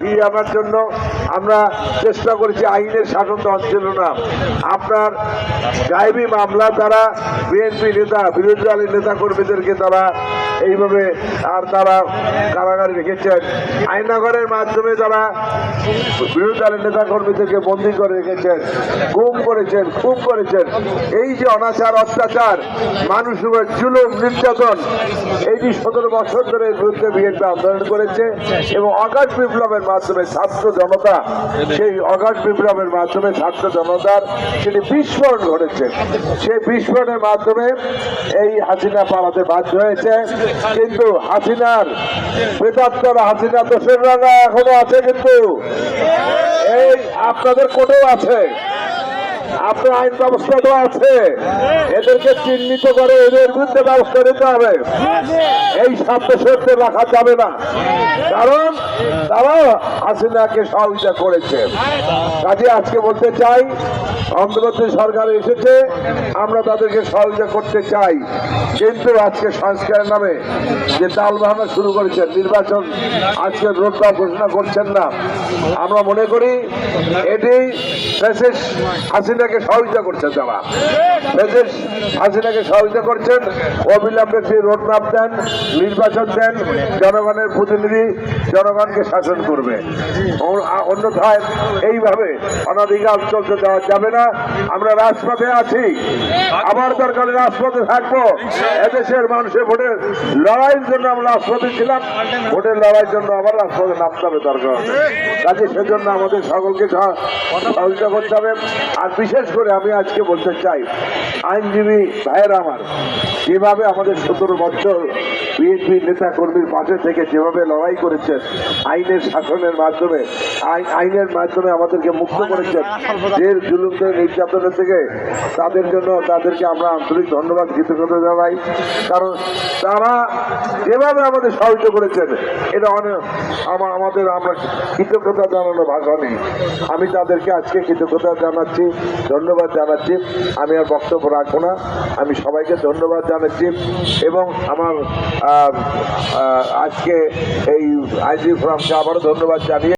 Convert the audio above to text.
ফিরিয়ে আনার জন্য আমরা চেষ্টা করেছি, আইনের শাসন তো ছিল না। আপনার গায়েবী মামলা তারা বিএনপি নেতা, বিরোধী দলের নেতা কর্মীদেরকে তারা এইভাবে আর তারা কারাগারে রেখেছেন। আইনাগরের মাধ্যমে তারা বিরোধী দলের নেতা কর্মীদেরকে বন্দী করে রেখেছেন, গুম করেছেন, খুন করেছেন, এই যে অনাচার, অত্যাচার উপর জুলুম, নির্যাতন এইটি সতেরো বছর ধরে বিরুদ্ধে বিএনপি আন্দোলন করেছে এবং অগাধ বিপ্লবের মাধ্যমে ছাত্র জনতা, সেই অগাধ বিপ্লবের মাধ্যমে ছাত্র জনতার সেটি বিস্ফোরণ ঘটেছে। সেই বিস্ফোরণের মাধ্যমে এই হাসিনা পালাতে বাধ্য হয়েছে। কিন্তু হাসিনার বেতাত্তর হাসিনা তো সেরা এখনও আছে কিন্তু। এই আপনাদের কোটেও আছে। আপনার আইন ব্যবস্থা তো আছে। এদেরকে চিহ্নিত করে এদের বিরুদ্ধে ব্যবস্থা নিতে হবে। এই শব্দ সত্যি রাখা যাবে না। কারণ তারা হাসিনাকে সহযোগিতা করেছে। কাজে আজকে বলতে চাই অন্তর্বর্তী সরকার এসেছে, আমরা তাদেরকে সহযোগিতা করতে চাই। কিন্তু আজকে সংস্কারের নামে যে তাল বাহানা শুরু করেছেন, নির্বাচন আজকে রোডমা ঘোষণা করছেন না। আমরা মনে করি এটি মেসেজ হাসিনাকে সহযোগিতা করছেন তারা মেসেজ হাসিনাকে সহযোগিতা করছেন, অবিলম্বে সেই রোডম্যাপ দেন, নির্বাচন দেন, জনগণের প্রতিনিধি জনগণকে শাসন করবে। অন্যথায় এইভাবে অনাধিকার চলতে দেওয়া যাবে না। আমরা রাজপথে আছি। আবার দরকারে রাজপথে থাকব। এদেশের মানুষের ভোটের লড়াইয়ের জন্য আমরা রাজপথে ছিলাম। ভোটের লড়াইয়ের জন্য আবার রাজপথে নামতে হবে দরকার। কাজে সেজন্য আমাদের সকলকে সহ- সহযোগিতা করতে হবে আর বিশেষ করে আমি আজকে বলতে চাই, আইনজীবী ভাইয়েরা আমার, যেভাবে আমাদের সতেরো বছর বিএনপি নেতা কর্মীর পাশে থেকে যেভাবে লড়াই করেছেন আইনের শাসনের মাধ্যমে আইনের মাধ্যমে আমাদেরকে মুক্ত করেছেন জেল জুলুমদের নির্যাতনের থেকে তাদের জন্য তাদেরকে আমরা আন্তরিক ধন্যবাদ, কৃতজ্ঞতা জানাই। কারণ তারা যেভাবে আমাদের সহযোগিতা করেছেন, এটা অনেক আমাদের আমরা কৃতজ্ঞতা জানানোর ভাষা নেই আমি তাদেরকে আজকে কৃতজ্ঞতা জানাচ্ছি, ধন্যবাদ জানাচ্ছি। আমি আর বক্তব্য রাখব না। আমি সবাইকে ধন্যবাদ জানাচ্ছি এবং আমার আজকে এই আইজি ফ্রামকে আবারও ধন্যবাদ জানিয়ে